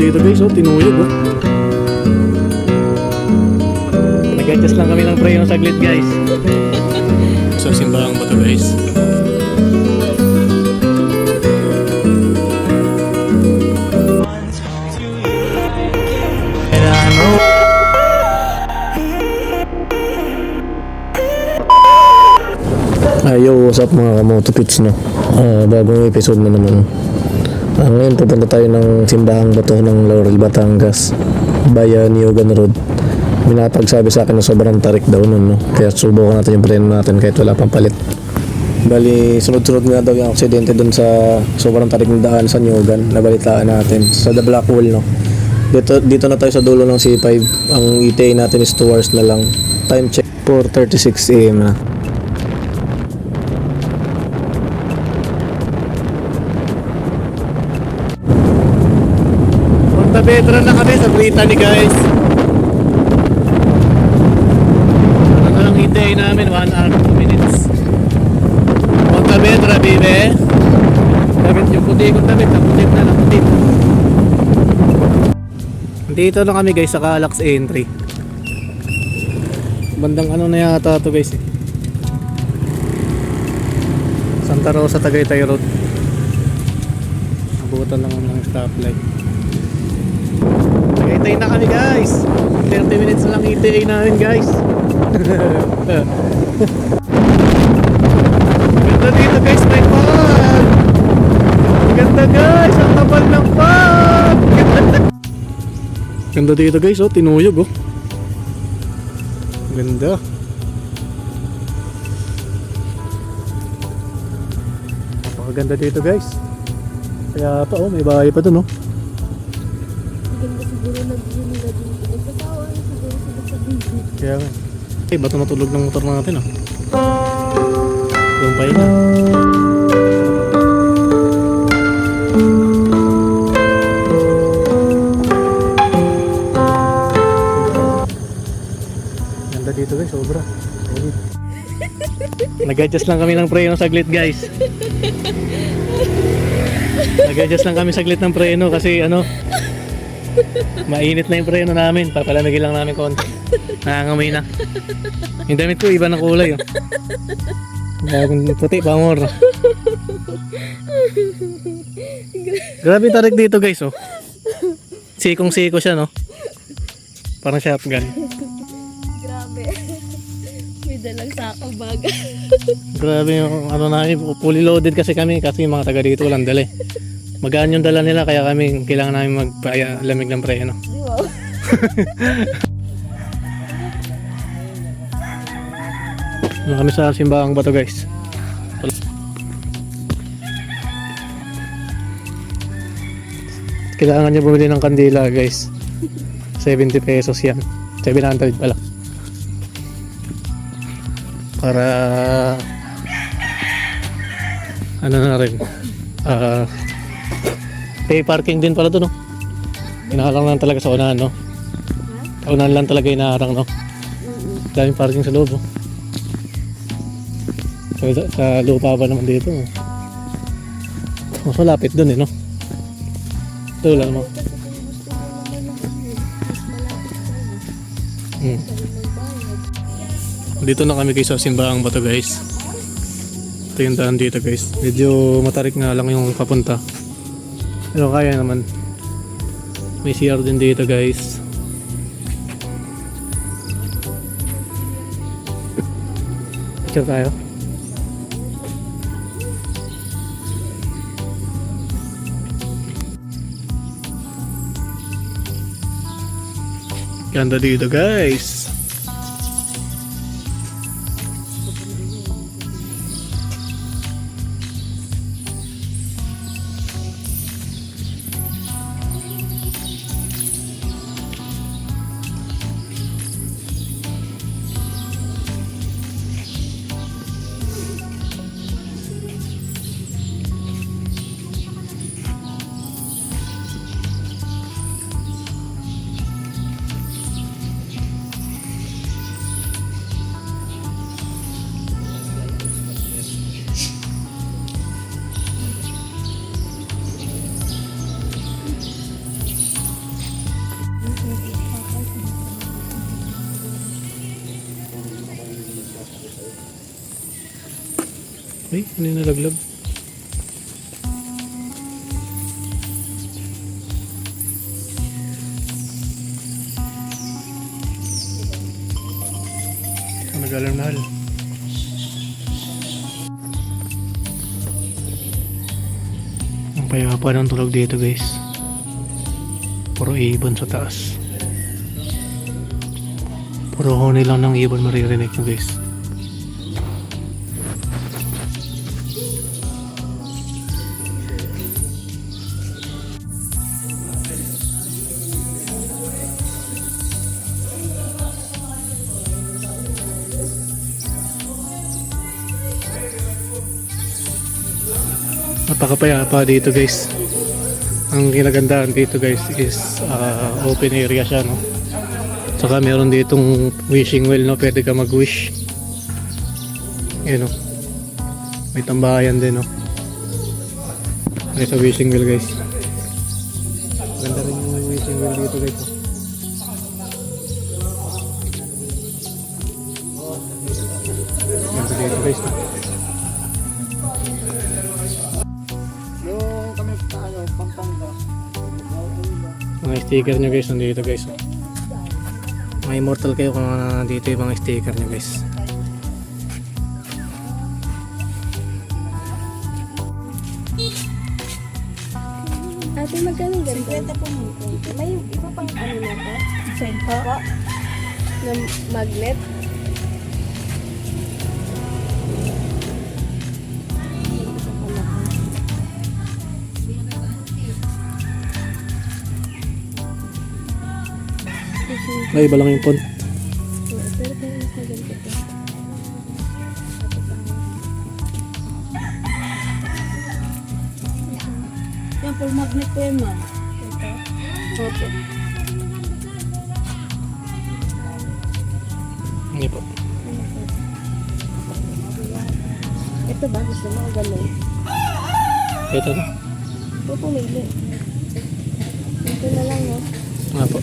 dito guys, oh, tinuyog oh. Nag-adjust lang kami ng preno saglit guys. So simbahang ba to guys? Ayo, what's up mga kamotopits no? Ah, bagong episode na naman. Ah, ngayon pupunta tayo ng simbahang bato ng Laurel, Batangas via Niogan Road. May nakapagsabi sa akin na sobrang tarik daw nun, no? Kaya subukan natin yung preno natin kahit wala pang palit. Bali, sunod-sunod nga daw yung aksidente dun sa sobrang tarik ng daan sa Niogan. Nabalitaan natin sa The Black Hole, no? Dito, dito na tayo sa dulo ng C5. Ang ETA natin is 2 hours na lang. Time check 4.36 AM na. Pedro na kami sa Brittany guys. Ano lang hintayin namin? 1 hour 2 minutes. Punta Pedro, bibe. Damit yung puti kong damit. Naputit na naputit. Dito na kami guys sa Calax entry. Bandang ano na yata to guys eh. Santa Rosa Tagaytay Road. Abutan lang ng stoplight. Tagaytay na kami guys. 30 minutes na lang ETA namin guys. Ganda dito guys, may pag. Ganda guys, ang tapal ng pag. Ganda dito guys, oh, tinuyog oh. Ganda. Napakaganda dito guys. Kaya pa oh, may bahay pa dun oh. Nag-view nila dito. Nagsasawa na siguro sila sa video. Kaya nga. Eh, ba't natulog ng motor natin ah? Yung pa yun Ganda dito guys, sobra. Solid. Nag-adjust lang kami ng preno saglit guys. Nag-adjust lang kami saglit ng preno kasi ano, mainit na yung preno namin. Papalamigin lang namin konti. Nangangamoy na. Yung damit ko, iba ng kulay. Oh. Bagong puti, pamor. Grabe yung tarik dito guys, oh. Sikong siko siya, no? Parang shotgun. Grabe. May dalang sako baga. Grabe yung ano namin, fully loaded kasi kami kasi yung mga taga dito walang dali. Magaan yung dala nila kaya kami kailangan namin magpalamig ng. Di ba? Ano kami sa simbahang bato guys. Kailangan nyo bumili ng kandila guys. 70 pesos yan. 700 pala. Para ano na rin. Ah pay parking din pala to no. Inaharang lang talaga sa unahan no. Sa unahan lang talaga inaharang no. Daming parking sa loob oh. Sa, sa lupa pa naman dito. oh. Mas malapit dun eh, no? Ito mo naman. Hmm. Dito na kami kay sa Simbahang Bato guys. Ito yung daan dito guys. Medyo matarik nga lang yung papunta. Pero kaya naman. May CR din dito guys. Picture tayo. Ganda dito guys. Ay, ano yung nalaglag? Ang nag-alarm na. Ang payapa ng tulog dito guys. Puro ibon sa taas. Puro honi lang ng ibon maririnig nyo guys. Napakapayapa dito guys. Ang kinagandaan dito guys is ah, open area siya no. Saka meron ditong wishing well no, pwede ka mag-wish. Yun no. May tambayan din no. Ay sa wishing well guys. Ganda rin yung wishing well dito guys. oh. Ganda dito guys. no. Sticker nyo guys, nandito guys. oh. Mga immortal kayo kung uh, dito yung mga sticker nyo guys. Ate, magkano ganito? 50 po May iba pang ano na to? Sento? Na magnet? Ay, iba lang yung font. Yan, full magnet po yan, ma'am. Opo. Hindi po. Ito ba? Gusto mo o ganun? Ito na. Ito pumili. Ito na lang, no? Nga po.